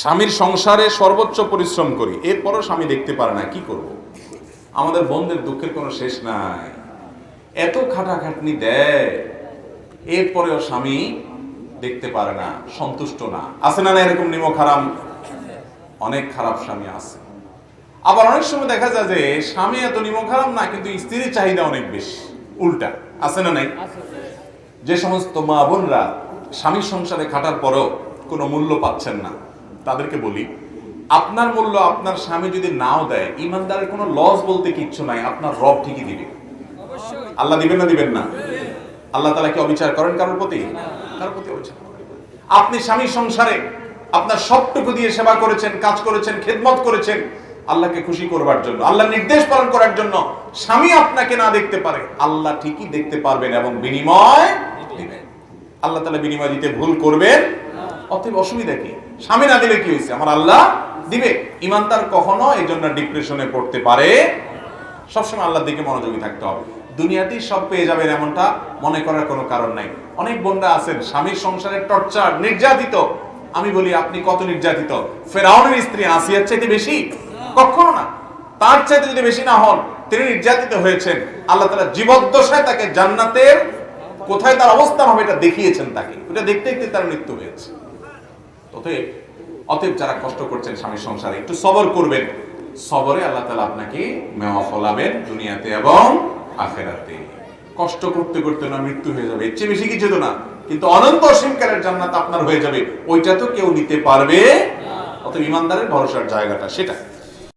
স্বামীর সংসারে সর্বোচ্চ পরিশ্রম করি এরপরও স্বামী দেখতে পারে না কি করব। আমাদের বোনদের দুঃখের কোনো শেষ নাই। এত খাটাখাটনি দেয় এরপরেও স্বামী দেখতে পারে না সন্তুষ্ট না। আছে না না এরকম নিমক হারাম অনেক খারাপ স্বামী আছে। আবার অনেক সময় দেখা যায় যে স্বামী এত নিমক হারাম না কিন্তু স্ত্রীর চাহিদা অনেক বেশি। উল্টা আছে না নাই? যে সমস্ত মা বোনরা স্বামীর সংসারে খাটার পরেও কোনো মূল্য পাচ্ছেন না। তাদেরকে বলি আপনার মূল্য আপনার স্বামী যদি নাও দেয় ইমানদারের কোনো লস বলতে কিচ্ছু নাই আপনার রব ঠিকই দিবে। আল্লাহ দিবেন না দিবেন না? আল্লাহ তালা কি অবিচার করেন কারোর প্রতি? কারোর প্রতি অবিচার আপনি স্বামীর সংসারে আপনার সবটুকু দিয়ে সেবা করেছেন কাজ করেছেন খেদমত করেছেন আল্লাহকে খুশি করবার জন্য আল্লাহ নির্দেশ পালন করার জন্য স্বামী আপনাকে না দেখতে পারে আল্লাহ ঠিকই দেখতে পারবেন এবং বিনিময় আল্লাহ তালা বিনিময় দিতে ভুল করবেন অতএব অসুবিধা কি? স্বামী না দিলে কি হয়েছে? আমার আল্লাহ দিবে। ইমানদার কখনো এই জন্য ডিপ্রেশনে পড়তে পারে সবসময় আল্লাহর দিকে মনোযোগী থাকতে হবে। দুনিয়াতেই সব পেয়ে যাবেন এমনটা মনে করার কোনো কারণ নাই। অনেক বোনরা আছেন, স্বামীর সংসারে টর্চার, নির্যাতিত। আমি বলি, আপনি কত নির্যাতিত? ফেরাউনের স্ত্রী আসিয়ার চাইতে বেশি? কখনো না। তার চাইতে যদি বেশি না হন, তিনি নির্যাতিত হয়েছেন। আল্লাহ তালা জীবদ্দশায় তাকে জান্নাতের কোথায় তার অবস্থান হবে এটা দেখিয়েছেন তাকে। ওটা দেখতে দেখতে তার মৃত্যু হয়েছে। অতএব অতএব যারা কষ্ট করছেন স্বামী সংসারে, একটু সবর করবেন। সবরে আল্লাহ তালা আপনাকে মেওয়া ফলাবেন দুনিয়াতে এবং আখেরাতে। কষ্ট করতে করতে না মৃত্যু হয়ে যাবে, এর চেয়ে বেশি কিছু তো না। কিন্তু অনন্ত অসীমকালের জান্নাত আপনার হয়ে যাবে, ওইটা তো কেউ নিতে পারবে অত ইমানদারের ভরসার জায়গাটা সেটা।